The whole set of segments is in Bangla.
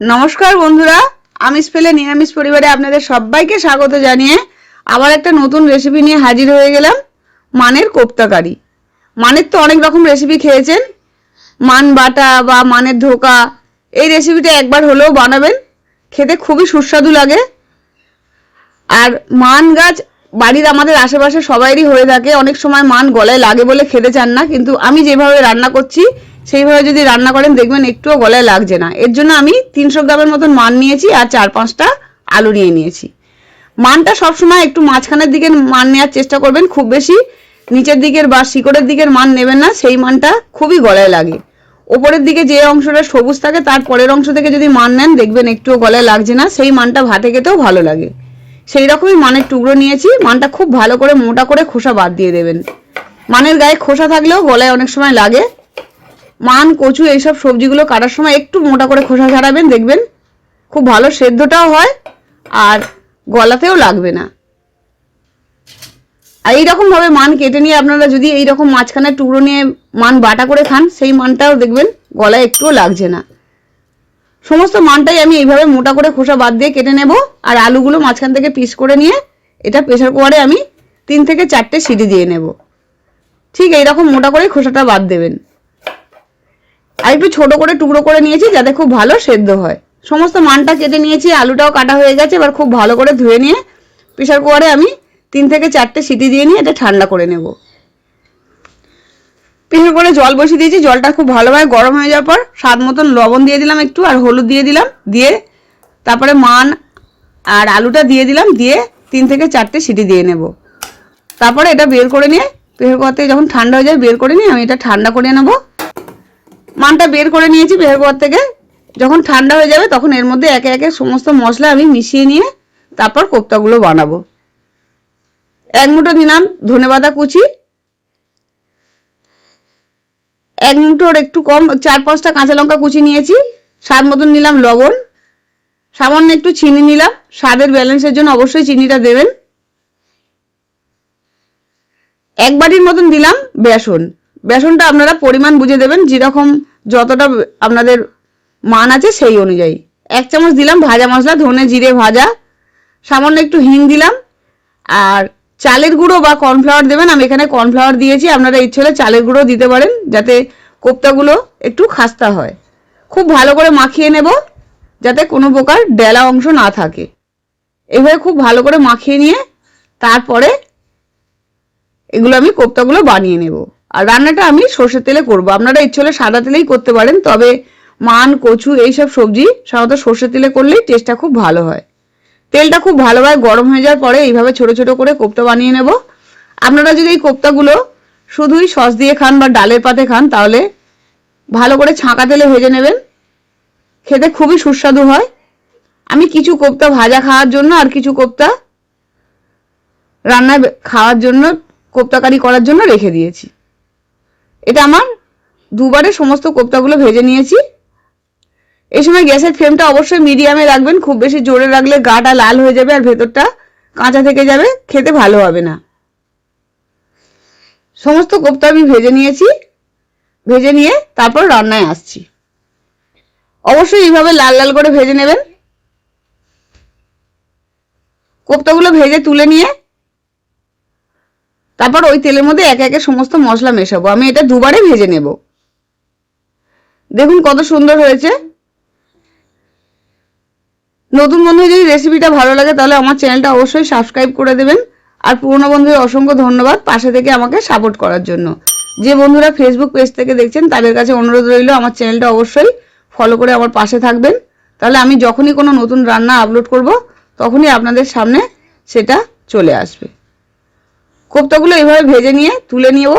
নমস্কার বন্ধুরা আমিষ পেলে নিরামিষ পরিবারে আপনাদের সবাইকে স্বাগত জানিয়ে আবার একটা নতুন রেসিপি নিয়ে হাজির হয়ে গেলাম, মানের কোপ্তাকারি মানের তো অনেক রকম রেসিপি খেয়েছেন, মান বাটা বা মানের ধোকা, এই রেসিপিটা একবার হলেও বানাবেন, খেতে খুবই সুস্বাদু লাগে। আর মান গাছ বাড়ির আমাদের আশেপাশে সবাইরই হয়ে থাকে, অনেক সময় মান গলায় লাগে বলে খেতে চান না, কিন্তু আমি যেভাবে রান্না করছি সেইভাবে যদি রান্না করেন, দেখবেন একটুও গলায় লাগছে না। এর জন্য আমি তিনশো গ্রামের মতন মান নিয়েছি আর চার পাঁচটা আলু নিয়ে নিয়েছি। মানটা সবসময় একটু মাঝখানের দিকে মান নেওয়ার চেষ্টা করবেন, খুব বেশি নিচের দিকের বা শিকড়ের দিকের মান নেবেন না, সেই মানটা খুবই গলায় লাগে। ওপরের দিকে যে অংশটা সবুজ থাকে, তার পরের অংশ থেকে যদি মান নেন, দেখবেন একটুও গলায় লাগছে না, সেই মানটা ভাতে খেতেও ভালো লাগে। সেই রকমই মানের টুকরো নিয়েছি, মানটা খুব ভালো করে মোটা করে খোসা বাদ দিয়ে দেবেন। মানের গায়ে খোসা থাকলেও গলায় অনেক সময় লাগে মান, কচু, এইসব সবজিগুলো কাটার সময় একটু মোটা করে খোসা ছাড়াবেন, দেখবেন খুব ভালো সেদ্ধটাও হয় আর গলাতেও লাগবে না। আর এইরকম ভাবে মান কেটে নিয়ে আপনারা যদি এইরকম মাঝখানে টুকরো নিয়ে মান বাটা করে খান, সেই মানটাও দেখবেন গলায় একটুও লাগছে না। সমস্ত মানটাই আমি এইভাবে মোটা করে খোসা বাদ দিয়ে কেটে নেব আর আলুগুলো মাঝখান থেকে পিস করে নিয়ে এটা প্রেশার কুকারে আমি তিন থেকে চারটে সিটি দিয়ে নেব। ঠিক এইরকম মোটা করে খোসাটা বাদ দেবেন। আর একটু ছোট করে টুকরো করে নিয়েছি যাতে খুব ভালো সেদ্ধ হয়। সমস্ত মানটা কেটে নিয়েছি, আলুটাও কাটা হয়ে গেছে, এবার খুব ভালো করে ধুয়ে নিয়ে প্রেশার কুকারে আমি তিন থেকে চারটে সিটি দিয়ে নিয়ে এটা ঠান্ডা করে নেব। প্রেশার কুকারে জল বসিয়ে দিয়েছি, জলটা খুব ভালোভাবে গরম হয়ে যাওয়ার পর স্বাদ মতন লবণ দিয়ে দিলাম একটু আর হলুদ দিয়ে দিলাম, দিয়ে তারপরে মান আর আলুটা দিয়ে দিলাম, দিয়ে তিন থেকে চারটে সিটি দিয়ে নেব। তারপরে এটা বের করে নিয়ে প্রেশার কুকার থেকে যখন ঠান্ডা হয়ে যায় বের করে নিয়ে আমি এটা ঠান্ডা করে নেব। মানটা বের করে নিয়েছি বের করার থেকে। যখন ঠান্ডা হয়ে যাবে তখন এর মধ্যে একে একে সমস্ত মশলা আমি মিশিয়ে নিয়ে তারপর কোপ্তাগুলো বানাবো। এক মুঠো দিলাম ধনেপাতা কুচি। এক মুঠোর একটু কম, চার পাঁচটা কাঁচা লঙ্কা কুচি নিয়েছি। স্বাদ মতন নিলাম লবণ। সামান্য একটু চিনি নিলাম। স্বাদের ব্যালেন্সের জন্য অবশ্যই চিনিটা দেবেন। এক বাটির মতন দিলাম বেসন। বেসনটা আপনারা পরিমাণ বুঝে দেবেন, যেরকম যতটা আপনাদের মান আছে সেই অনুযায়ী। এক চামচ দিলাম ভাজা মশলা, ধনে জিরে ভাজা, সামান্য একটু হিং দিলাম, আর চালের গুঁড়ো বা কর্নফ্লাওয়ার দেবেন, আমি এখানে কর্নফ্লাওয়ার দিয়েছি, আপনারা ইচ্ছে হলে চালের গুঁড়ো দিতে পারেন, যাতে কোপ্তাগুলো একটু খাস্তা হয়। খুব ভালো করে মাখিয়ে নেব, যাতে কোনো প্রকার ডেলা অংশ না থাকে। এভাবে খুব ভালো করে মাখিয়ে নিয়ে, তারপরে এগুলো আমি কোপ্তাগুলো বানিয়ে নেব। আর রান্নাটা আমি সর্ষের তেলে করব। আপনারা ইচ্ছে হলে সাদা তেলেই করতে পারেন, তবে মান, কচু, এইসব সবজি সাধারণত সর্ষের তেলে করলেই টেস্টটা খুব ভালো হয়। তেলটা খুব ভালোভাবে গরম হয়ে যাওয়ার পরে এইভাবে ছোট ছোট করে কোপ্তা বানিয়ে নেব। আপনারা যদি এই কোপ্তাগুলো শুধুই সস দিয়ে খান বা ডালের পাতে খান, তাহলে ভালো করে ছাঁকা তেলে ভেজে নেবেন। খেতে খুবই সুস্বাদু হয়। আমি কিছু কোপ্তা ভাজা খাওয়ার জন্য আর কিছু কোপ্তা রান্নায় খাওয়ার জন্য, কোপ্তাকারি করার জন্য রেখে দিয়েছি। এটা আমার দুবারে সমস্ত কোপ্তাগুলো ভেজে নিয়েছি। এই সময় গ্যাসের ফ্লেমটা অবশ্যই মিডিয়ামে রাখবেন, খুব বেশি জোরে রাখলে গাটা লাল হয়ে যাবে আর ভেতরটা কাঁচা থেকে যাবে, খেতে ভালো হবে না। সমস্ত কোপ্তা আমি ভেজে নিয়েছি, ভেজে নিয়ে তারপর রান্নায় আসছি। অবশ্যই এইভাবে লাল লাল করে ভেজে নেবেন। কোপ্তাগুলো ভেজে তুলে নিয়ে তারপর ওই তেলের মধ্যে একে একে সমস্ত মশলা মেশাবো। আমি এটা দুবারে ভেজে নেব। দেখুন কত সুন্দর হয়েছে। নতুন বন্ধু যদি রেসিপিটা ভালো লাগে, তাহলে আমার চ্যানেলটা অবশ্যই সাবস্ক্রাইব করে দেবেন। আর পুরনো বন্ধুদের অসংখ্য ধন্যবাদ পাশে থেকে আমাকে সাপোর্ট করার জন্য। যে বন্ধুরা ফেসবুক পেজ থেকে দেখছেন, তাদের কাছে অনুরোধ রইল, আমার চ্যানেলটা অবশ্যই ফলো করে আমার পাশে থাকবেন। তাহলে আমি যখনই কোনো নতুন রান্না আপলোড করব, তখনই আপনাদের সামনে সেটা চলে আসবে। কোপ্তাগুলো এইভাবে ভেজে নিয়ে তুলে নিয়েও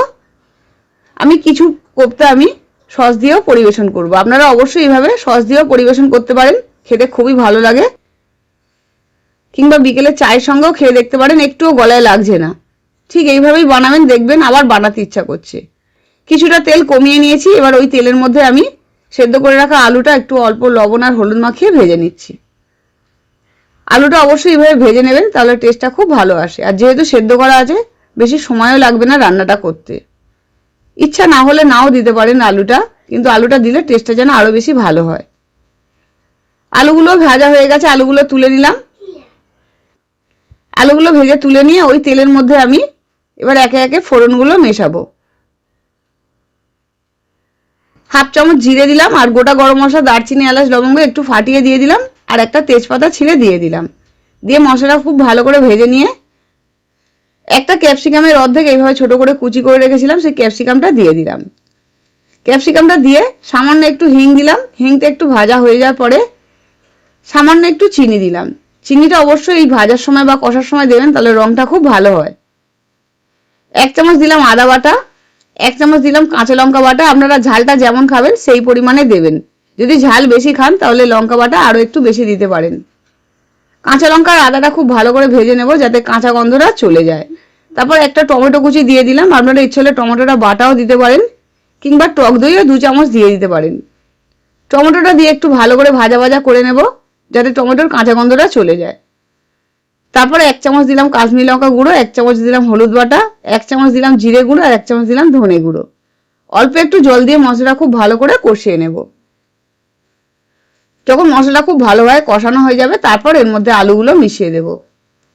আমি কিছু কোপ্তা আমি সস দিয়েও পরিবেশন করব। আপনারা অবশ্যই এইভাবে সস দিয়েও পরিবেশন করতে পারেন, খেতে খুবই ভালো লাগে। কিংবা বিকেলে চায়ের সঙ্গেও খেয়ে দেখতে পারেন, একটুও গলায় লাগছে না। ঠিক এইভাবেই বানাবেন, দেখবেন আবার বানাতে ইচ্ছা করছে। কিছুটা তেল কমিয়ে নিয়েছি, এবার ওই তেলের মধ্যে আমি সেদ্ধ করে রাখা আলুটা একটু অল্প লবণ আর হলুদ মাখিয়ে ভেজে নিচ্ছি। আলুটা অবশ্যই এইভাবে ভেজে নেবেন, তাহলে টেস্টটা খুব ভালো আসে। আর যেহেতু সেদ্ধ করা আছে বেশি সময়ও লাগবে না রান্নাটা করতে। ইচ্ছা না হলে নাও দিতে পারেন আলুটা, কিন্তু আলুটা দিলে টেস্টটা যেন আরও বেশি ভালো হয়। আলুগুলো ভাজা হয়ে গেছে, আলুগুলো তুলে নিলাম। আলুগুলো ভেজে তুলে নিয়ে ওই তেলের মধ্যে আমি এবার একে একে ফোড়নগুলো মেশাবো। হাফ চামচ জিরে দিলাম আর গোটা গরম মশলা, দারচিনি, এলাচ, লবঙ্গ একটু ফাটিয়ে দিয়ে দিলাম আর একটা তেজপাতা ছিঁড়ে দিয়ে দিলাম। দিয়ে মশলা খুব ভালো করে ভেজে নিয়ে একটা ক্যাপসিকামের অর্ধেক এইভাবে ছোট করে কুচি করে রেখেছিলাম, সেই ক্যাপসিকামটা দিয়ে দিলাম। ক্যাপসিকামটা দিয়ে সামান্য একটু হিং দিলাম, হিংটা একটু ভাজা হয়ে যাওয়ার পরে সামান্য একটু চিনি দিলাম। চিনিটা অবশ্যই এই ভাজার সময় বা কষার সময় দেবেন, তাহলে রংটা খুব ভালো হয়। এক চামচ দিলাম আদা বাটা, এক চামচ দিলাম কাঁচা লঙ্কা বাটা, আপনারা ঝালটা যেমন খাবেন, সেই পরিমাণে দেবেন। যদি ঝাল বেশি খান, তাহলে লঙ্কা বাটা আরও একটু বেশি দিতে পারেন। কাঁচা লঙ্কা আর আদাটা খুব ভালো করে ভেজে নেব যাতে কাঁচা গন্ধটা চলে যায়। তারপর একটা টমেটো কুচি দিয়ে দিলাম। আপনারা ইচ্ছে হলে টমেটোটা বাটাও দিতে পারেন, কিংবা টক দইও দু চামচ দিয়ে দিতে পারেন। টমেটোটা দিয়ে একটু ভালো করে ভাজা ভাজা করে নেব, যাতে টমেটোর কাঁচা গন্ধটা চলে যায়। তারপরে এক চামচ দিলাম কাশ্মীর লঙ্কা গুঁড়ো, এক চামচ দিলাম হলুদ বাটা, এক চামচ দিলাম জিরে গুঁড়ো, আর এক চামচ দিলাম ধনে গুঁড়ো। অল্প একটু জল দিয়ে মশলাটা খুব ভালো করে কষিয়ে নেব। যখন মশলা খুব ভালোভাবে কষানো হয়ে যাবে, তারপর এর মধ্যে আলুগুলো মিশিয়ে দেব।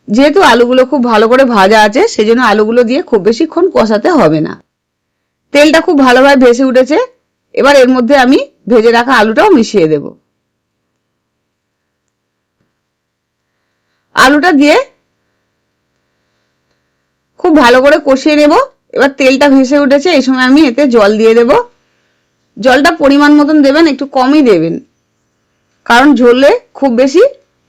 যেহেতু আলুগুলো খুব ভালো করে ভাজা আছে, সেজন্য আলুগুলো দিয়ে খুব বেশিক্ষণ কষাতে হবে না। তেলটা খুব ভালোভাবে ভেসে উঠেছে, এবার এর মধ্যে আমি ভেজে রাখা আলুটাও মিশিয়ে দেব। আলুটা দিয়ে খুব ভালো করে কষিয়ে নেব। এবার তেলটা ভেসে উঠেছে, এই সময় আমি এতে জল দিয়ে দেব। জলটা পরিমাণ মতন দেবেন, একটু কমই দেবেন। কারণ ঝোলে খুব বেশি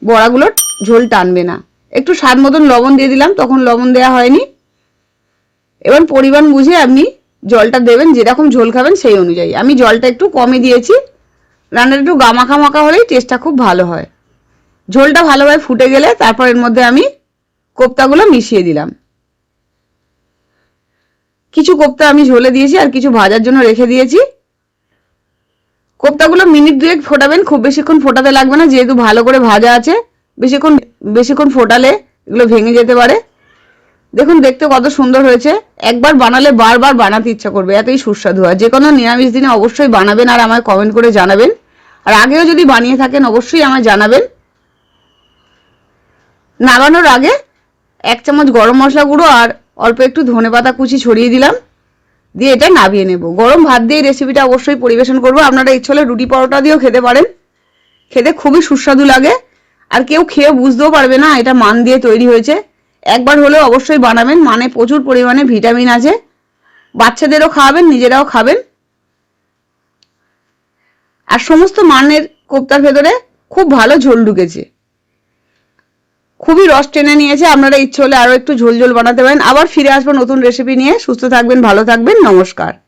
বড়াগুলো ঝোল টানবে না। একটু স্বাদ মতন লবণ দিয়ে দিলাম, তখন লবণ দেওয়া হয়নি। এবার পরিমাণ বুঝে আপনি জলটা দেবেন, যেরকম ঝোল খাবেন সেই অনুযায়ী। আমি জলটা একটু কমই দিয়েছি। রান্নাটা একটু গামাখা মাখা হলেই টেস্টটা খুব ভালো হয়। ঝোলটা ভালোভাবে ফুটে গেলে তারপর এর মধ্যে আমি কোপ্তাগুলো মিশিয়ে দিলাম। কিছু কোপ্তা আমি ঝোলে দিয়েছি আর কিছু ভাজার জন্য রেখে দিয়েছি। কোপ্তাগুলো মিনিট দুয়েক ফোটাবেন, খুব বেশিক্ষণ ফোটাতে লাগবে না, যেহেতু ভালো করে ভাজা আছে। বেশিক্ষণ বেশিক্ষণ ফোটালে এগুলো ভেঙে যেতে পারে। দেখুন, দেখতে কত সুন্দর হয়েছে। একবার বানালে বারবার বানাতে ইচ্ছা করবে, এতই সুস্বাদু। হয় যে কোনো নিরামিষ দিনে অবশ্যই বানাবেন আর আমায় কমেন্ট করে জানাবেন। আর আগেও যদি বানিয়ে থাকেন, অবশ্যই আমায় জানাবেন। নামানোর আগে এক চামচ গরম মশলা গুঁড়ো আর অল্প একটু ধনে পাতা কুচি ছড়িয়ে দিলাম। দিয়ে এটা নাবিয়ে নেব। গরম ভাত দিয়ে রেসিপিটা অবশ্যই পরিবেশন করব। আপনারা ইচ্ছে হলে রুটি পরোটা দিয়েও খেতে পারেন। খেতে খুবই সুস্বাদু লাগে। আর কেউ খেয়ে বুঝতেও পারবে না এটা মান দিয়ে তৈরি হয়েছে। একবার হলেও অবশ্যই বানাবেন। মানে প্রচুর পরিমাণে ভিটামিন আছে। বাচ্চাদেরও খাওয়াবেন, নিজেরাও খাবেন। আর সমস্ত মানের কোপ্তার ভেতরে খুব ভালো ঝোল ঢুকেছে। খুবই রস টেনে নিয়েছে। আপনারা ইচ্ছে হলে আরও একটু ঝোল ঝোল বানাতে পারেন। আবার ফিরে আসব নতুন রেসিপি নিয়ে। সুস্থ থাকবেন, ভালো থাকবেন। নমস্কার।